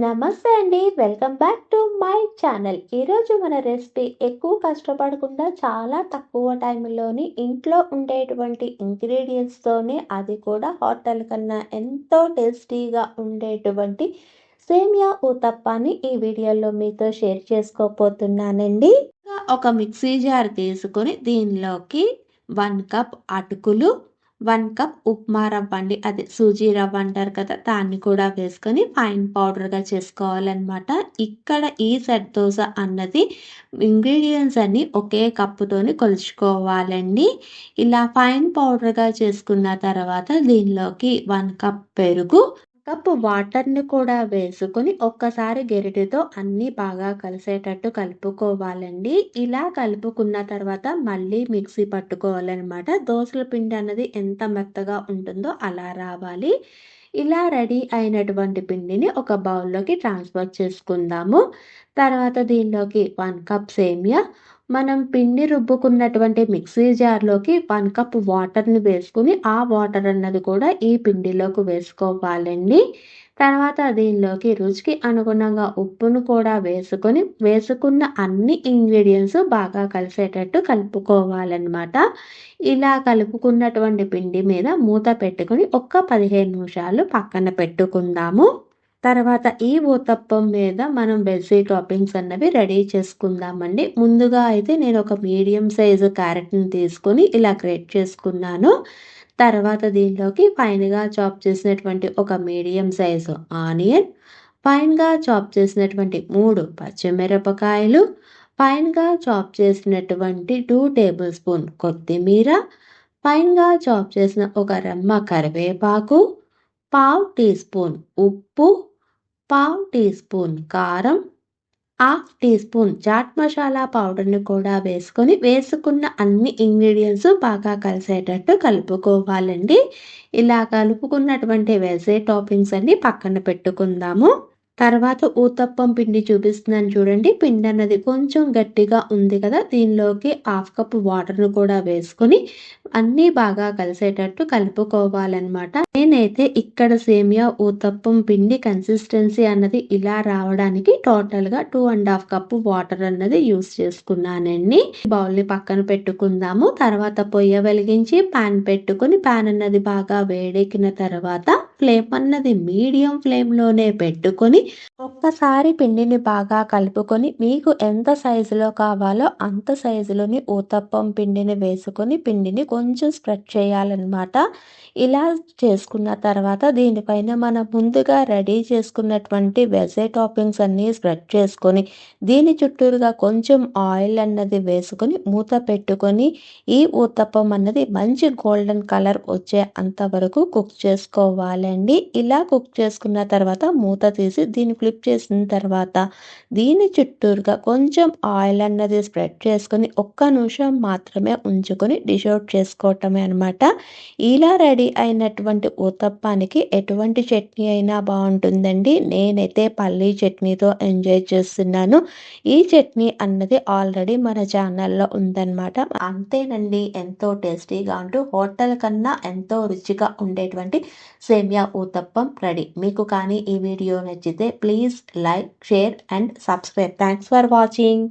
నమస్తే అండి. Welcome back to my channel. ఈరోజు మన రెసిపీ ఎక్కువ కష్టపడకుండా చాలా తక్కువ టైంలోని ఇంట్లో ఉండేటువంటి ఇంగ్రీడియంట్స్తోనే అది కూడా హోటల్ కన్నా ఎంతో టేస్టీగా ఉండేటువంటి సేమియా ఊతప్పాని ఈ వీడియోలో మీతో షేర్ చేసుకోబోతున్నానండి. ఒక మిక్సీ జార్ తీసుకొని దీనిలోకి వన్ కప్ అటుకులు వన్ కప్ ఉప్మా రవ్వ అండి. అదే సూజీ రవ్వ అంటారు కదా దాన్ని కూడా వేసుకొని ఫైన్ పౌడర్గా చేసుకోవాలన్నమాట. ఇక్కడ ఈ సెట్ దోశ అన్నది ఇంగ్రీడియంట్స్ అన్ని ఒకే కప్పుతోని కొలుచుకోవాలండి. ఇలా ఫైన్ పౌడర్గా చేసుకున్న తర్వాత దీనిలోకి వన్ కప్ పెరుగు కప్ వాటర్ని కూడా వేసుకొని ఒక్కసారి గెరిటితో అన్నీ బాగా కలిసేటట్టు కలుపుకోవాలండి. ఇలా కలుపుకున్న తర్వాత మళ్ళీ మిక్సీ పట్టుకోవాలన్నమాట. దోశల పిండి అన్నది ఎంత మెత్తగా ఉంటుందో అలా రావాలి. ఇలా రెడీ అయినటువంటి పిండిని ఒక బౌల్లోకి ట్రాన్స్ఫర్ చేసుకుందాము. తర్వాత దీనిలోకి వన్ కప్ సేమియా మనం పిండి రుబ్బుకున్నటువంటి మిక్సీ జార్లోకి వన్ కప్ వాటర్ని వేసుకుని ఆ వాటర్ అన్నది కూడా ఈ పిండిలోకి వేసుకోవాలండి. తర్వాత దీనిలోకి రుచికి అనుగుణంగా ఉప్పును కూడా వేసుకొని వేసుకున్న అన్ని ఇంగ్రీడియంట్స్ బాగా కలిసేటట్టు కలుపుకోవాలన్నమాట. ఇలా కలుపుకున్నటువంటి పిండి మీద మూత పెట్టుకుని ఒక్క పదిహేను నిమిషాలు పక్కన పెట్టుకుందాము. తర్వాత ఈ ఊతప్పం మీద మనం వెజ్జీ టాపింగ్స్ అన్నవి రెడీ చేసుకుందామండి. ముందుగా అయితే నేను ఒక మీడియం సైజు క్యారెట్ని తీసుకొని ఇలా గ్రేట్ చేసుకున్నాను. తర్వాత దీనిలోకి ఫైన్గా చాప్ చేసినటువంటి ఒక మీడియం సైజు ఆనియన్ ఫైన్గా చాప్ చేసినటువంటి మూడు పచ్చిమిరపకాయలు ఫైన్గా చాప్ చేసినటువంటి టూ టేబుల్ స్పూన్ కొత్తిమీర ఫైన్గా చాప్ చేసిన ఒక రెమ్మ కరివేపాకు పావు టీ స్పూన్ ఉప్పు పావు టీ స్పూన్ కారం half teaspoon chaat masala పౌడర్ని కూడా వేసుకొని వేసుకున్న అన్ని ఇంగ్రీడియంట్స్ బాగా కలిసేటట్టు కలుపుకోవాలండి. ఇలా కలుపుకున్నటువంటి వేసే టాపింగ్స్ అన్ని పక్కన పెట్టుకుందాము. తర్వాత ఊతప్పం పిండి చూపిస్తున్నాను చూడండి. పిండి అన్నది కొంచెం గట్టిగా ఉంది కదా. దీనిలోకి హాఫ్ కప్ వాటర్ను కూడా వేసుకొని అన్నీ బాగా కలిసేటట్టు కలుపుకోవాలన్నమాట. నేనైతే ఇక్కడ సేమియా ఊతప్పం పిండి కన్సిస్టెన్సీ అన్నది ఇలా రావడానికి టోటల్గా two and half cup water అన్నది యూస్ చేసుకున్నానండి. బౌల్ని పక్కన పెట్టుకుందాము. తర్వాత పొయ్య వెలిగించి ప్యాన్ పెట్టుకుని ప్యాన్ అన్నది బాగా వేడెక్కిన తర్వాత ఫ్లేమ్ అన్నది మీడియం ఫ్లేమ్లోనే పెట్టుకొని ఒక్కసారి పిండిని బాగా కలుపుకొని మీకు ఎంత సైజులో కావాలో అంత సైజులోని ఊతప్పం పిండిని వేసుకొని పిండిని కొంచెం స్ప్రెడ్ చేయాలన్నమాట. ఇలా చేసుకున్న తర్వాత దీనిపైన మనం ముందుగా రెడీ చేసుకున్నటువంటి వెజే టాపింగ్స్ అన్నీ స్ప్రెడ్ చేసుకొని దీని చుట్టూరుగా కొంచెం ఆయిల్ అన్నది వేసుకొని మూత పెట్టుకొని ఈ ఊతప్పం అన్నది మంచి గోల్డెన్ కలర్ వచ్చే అంతవరకు కుక్ చేసుకోవాలి చేసుకోవాలండి ఇలా కుక్ చేసుకున్న తర్వాత మూత తీసి దీన్ని ఫ్లిప్ చేసిన తర్వాత దీని చుట్టూరుగా కొంచెం ఆయిల్ అన్నది స్ప్రెడ్ చేసుకొని ఒక్క నిమిషం మాత్రమే ఉంచుకొని డిష్ అవుట్ చేసుకోవటమే అనమాట ఇలా రెడీ అయినటువంటి ఊతప్పానికి ఎటువంటి చట్నీ అయినా బాగుంటుందండి. నేనైతే పల్లీ చట్నీతో ఎంజాయ్ చేస్తున్నాను. ఈ చట్నీ అన్నది ఆల్రెడీ మన ఛానల్లో ఉందన్నమాట. అంతేనండి. ఎంతో టేస్టీగా ఉంటూ హోటల్ కన్నా ఎంతో రుచిగా ఉండేటువంటి సేమియా ఊతప్పం రెడీ. మీకు కానీ ఈ వీడియో నచ్చితే please like share and subscribe. Thanks for watching.